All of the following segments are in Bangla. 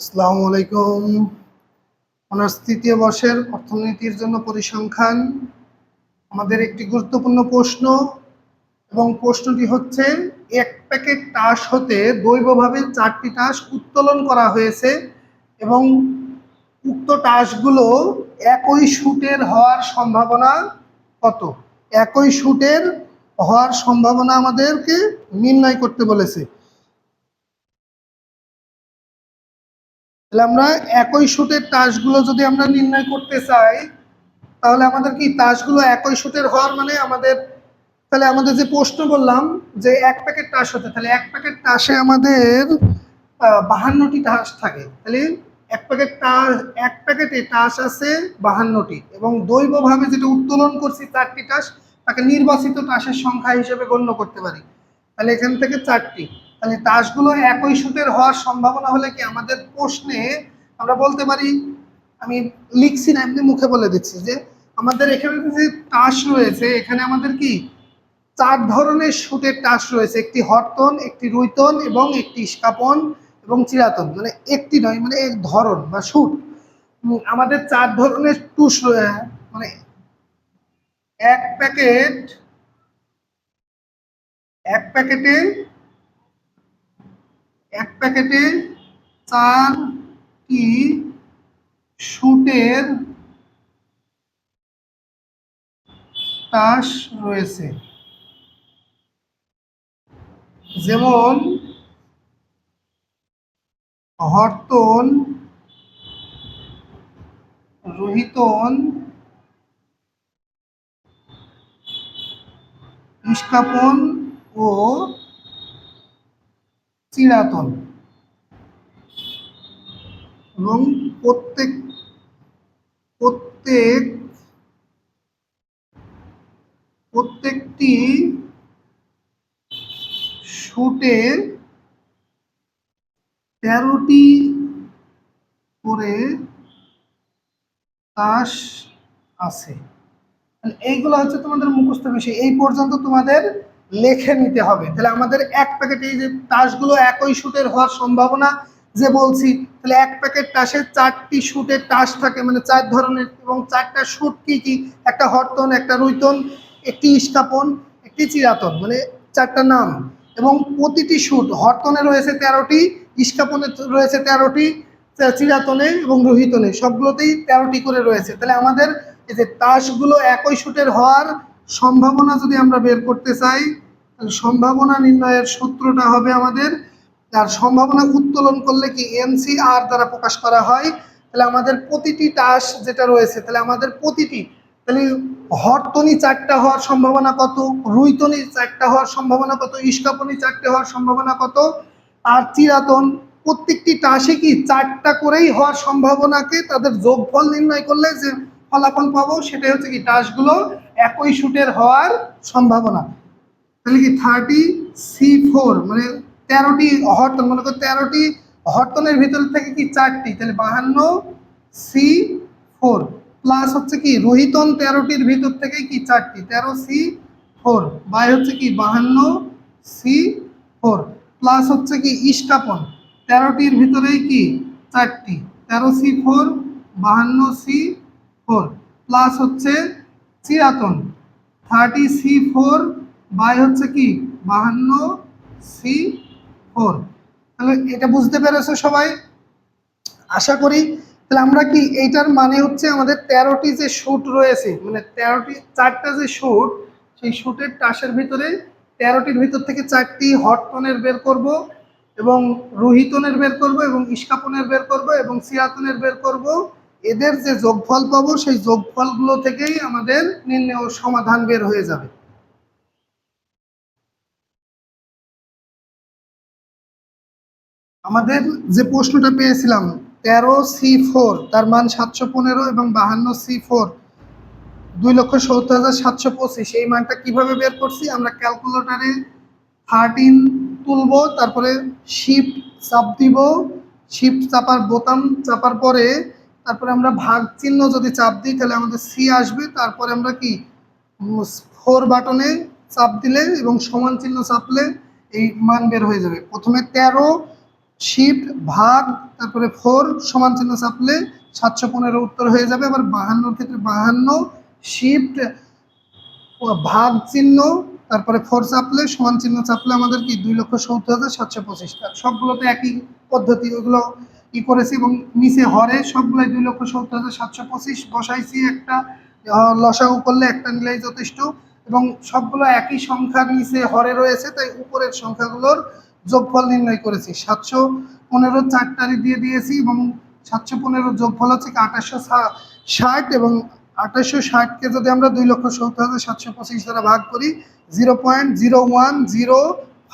আসসালামু আলাইকুম। অনার্স তৃতীয় বর্ষের অর্থনীতির জন্য পরিসংখ্যান। আমাদের একটি গুরুত্বপূর্ণ প্রশ্ন এবং প্রশ্নটি হচ্ছে, এক প্যাকেট টাস হতে দৈবভাবে চারটি টাস উত্তোলন করা হয়েছে এবং উক্ত টাসগুলো একই শুটের হওয়ার সম্ভাবনা কত? একই শুটের হওয়ার সম্ভাবনা আমাদেরকে নির্ণয় করতে বলেছে। তাহলে আমরা একই শুটের তাসগুলো যদি আমরা নির্ণয় করতে চাই, তাহলে আমাদের কি তাসগুলো একই শুটের হওয়ার মানে আমাদের, তাহলে আমাদের যে প্রশ্ন বললাম যে এক প্যাকেট টাস হতে, তাহলে এক প্যাকেট টাসে আমাদের বাহান্নটি টাস থাকে। তাহলে এক প্যাকেট টাস এক প্যাকেটে টাস আছে বাহান্নটি এবং দৈবভাবে যেটা উত্তোলন করছি চারটি টাস তাকে নির্বাচিত টাসের সংখ্যা হিসেবে গণ্য করতে পারি। তাহলে এখান থেকে চারটি। তাহলে তাসগুলো একই শুটের হওয়ার সম্ভাবনা হলে কি আমাদের প্রশ্নে আমরা বলতে পারি? আমি লিখছি না, এমনি মুখে বলে দিচ্ছি যে আমাদের এখানে যে তাস রয়েছে, এখানে আমাদের কি? চার ধরনের শুটের টাস রয়েছে, একটি হরতন, একটি রুইতন এবং একটি ইস্কাপন এবং চিরাতন। মানে একটি নয় মানে এক ধরন বা শুট আমাদের চার ধরনের টুস মানে এক প্যাকেট, এক প্যাকেটে এক প্যাকেটে চারটি শুটের তাস রয়েছে। যেমন হরতন রোহিতন নিষ্কাপন ও চিরাতন। এবং প্রত্যেক প্রত্যেক, প্রত্যেকটি শুটে তেরোটি করে তাস আছে। এইগুলো হচ্ছে তোমাদের মুখস্থ বিষয়। এই পর্যন্ত তোমাদের লেখে নিতে হবে। তাহলে আমাদের এক প্যাকেট এই যে তাসগুলো একই শুটের হওয়ার সম্ভাবনা যে বলছি, তাহলে এক প্যাকেট তাসে চারটি শুটের তাস থাকে মানে চার ধরনের এবং চারটা শুট কি কি? একটা হরতন, একটা রুইতন, একটি ইস্কাপন, একটি চিরাতন মানে চারটা নাম। এবং প্রতিটি শুট হরতনে রয়েছে তেরোটি, ইস্কাপনে রয়েছে তেরোটি, চিরাতনে এবং রোহিতনে সবগুলোতেই তেরোটি করে রয়েছে। তাহলে আমাদের এই যে তাসগুলো একই শুটের হওয়ার সম্ভাবনা যদি আমরা বের করতে চাই, তাহলে সম্ভাবনা নির্ণয়ের সূত্রটা হবে আমাদের আর সম্ভাবনা উত্তোলন করলে কি এনসি আর দ্বারা প্রকাশ করা হয়, তাহলে আমাদের প্রতিটি টাস যেটা রয়েছে, তাহলে আমাদের প্রতিটি, তাহলে হরতনি চারটা হওয়ার সম্ভাবনা কত, রুইতনি চারটা হওয়ার সম্ভাবনা কত, ইস্কাপনি চারটে হওয়ার সম্ভাবনা কত, আর চিরাতন প্রত্যেকটি টাসে কি চারটা করেই হওয়ার সম্ভাবনাকে তাদের যোগফল নির্ণয় করলে যে ফলাফল পাবো, সেটাই হচ্ছে কি টাসগুলো একই শুটের হওয়ার সম্ভাবনা। তাহলে কি থার্টি সি ফোর মানে তেরোটি হরতন, মনে করো তেরোটি হরতনের ভিতর থেকে কি চারটি? তাহলে বাহান্ন সি ফোর প্লাস হচ্ছে কি রোহিতন তেরোটির ভিতর থেকে কি চারটি? তেরো সি ফোর বাই হচ্ছে কি বাহান্ন সি ফোর প্লাস হচ্ছে কি ইস্কাপন তেরোটির ভিতরেই কি চারটি? তেরো সি ফোর বাহান্ন সি ফোর প্লাস হচ্ছে চিরাতন। থার্টি সি ফোর বাই হচ্ছে কি? বাহান্ন সি ফোর তাহলে এটা বুঝতে পেরেছ সবাই? আশা করি। তাহলে আমরা কি এইটার মানে হচ্ছে আমাদের তেরোটি যে শুট রয়েছে মানে তেরোটি, চারটা যে শুট সেই শুটের টাসের ভিতরে তেরোটির ভিতর থেকে চারটি হটটনের বের করব এবং রোহিতনের বের করব এবং ইস্কাপনের বের করব এবং সিয়াতনের বের করব। এদের যে যোগফল পাবো, সেই যোগফলগুলো থেকেই আমাদের নির্ণয় সমাধান বের হয়ে যাবে। আমাদের যে প্রশ্নটা পেয়েছিলাম, তেরো সি ফোর, তার মান সাতশো পনেরো এবং বাহান্ন সি ফোর, দুই লক্ষ সত্তর হাজার সাতশো পঁচিশ, এই মানটা কীভাবে বের করছি? আমরা ক্যালকুলেটারে থার্টিন তুলবো, তারপরে শিফট চাপ দিব শিফট চাপার বোতাম চাপার পরে তারপরে আমরা ভাগ চিহ্ন যদি চাপ দিই, তাহলে আমাদের সি আসবে। তারপরে আমরা কি? ফোর বাটনে চাপ দিলে এবং সমান চিহ্ন চাপলে এই মান বের হয়ে যাবে। প্রথমে তেরো শিফট ভাগ, তারপরে ফোর সমান চিহ্ন চাপলে সাতশো পনেরো উত্তর হয়ে যাবে। আবার বাহান্নর ক্ষেত্রে বাহান্ন শিফট ভাগ চিহ্ন, তারপরে ফোর চাপলে সমান চিহ্ন চাপলে আমাদের কি? দুই লক্ষ সত্তর হাজার সাতশো পঁচিশ। সবগুলোতে একই পদ্ধতি, ওগুলো ই করেছি এবং নিচে হরে সবগুলোই দুই লক্ষ সত্তর হাজার সাতশো পঁচিশ বসাইছি একটা লসাগু করলে একটা নিলেই যথেষ্ট এবং সবগুলো একই সংখ্যার নিচে হরে রয়েছে, তাই উপরের সংখ্যাগুলোর যোগফল নির্ণয় করেছি। সাতশো পনেরো চারটারি দিয়ে দিয়েছি এবং সাতশো পনেরো যোগফল হচ্ছে আঠাশশো ষাট এবং আঠাশশো ষাটকে যদি আমরা দুই লক্ষ সত্তর হাজার সাতশো পঁচিশ দ্বারা ভাগ করি, zero point zero one zero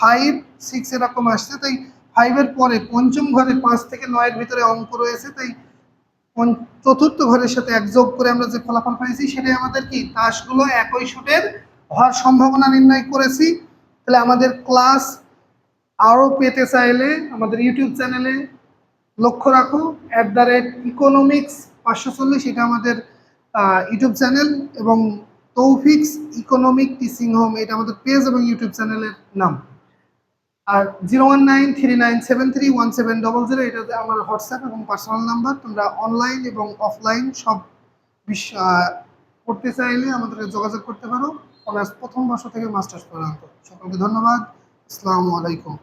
five six এরকম আসছে, তাই ফাইভের পরে পঞ্চম ঘরে পাঁচ থেকে নয়ের ভিতরে অঙ্ক রয়েছে, তাই চতুর্থ ঘরের সাথে এক যোগ করে আমরা যে ফলাফল পাইছি সেটাই আমাদের কি? তাসগুলো একই শুটের হওয়ার সম্ভাবনা নির্ণয় করেছি। তাহলে আমাদের ক্লাস আরও পেতে চাইলে আমাদের ইউটিউব চ্যানেলে লক্ষ্য রাখো অ্যাট দ্য রেট ইকোনমিক্স পাঁচশো চল্লিশ, এটা আমাদের ইউটিউব চ্যানেল এবং তৌফিক্স ইকোনমিক টিচিং হোম এটা আমাদের পেজ এবং ইউটিউব চ্যানেলের নাম। আর zero one nine three nine seven three one seven double zero এটাতে আমার হোয়াটসঅ্যাপ এবং পার্সোনাল নাম্বার। তোমরা অনলাইন এবং অফলাইন সব করতে চাইলে আমাদেরকে যোগাযোগ করতে পারো। অনার্স প্রথম বর্ষ থেকে মাস্টার্স পর্যন্ত। সকলকে ধন্যবাদ। আসসালামু আলাইকুম।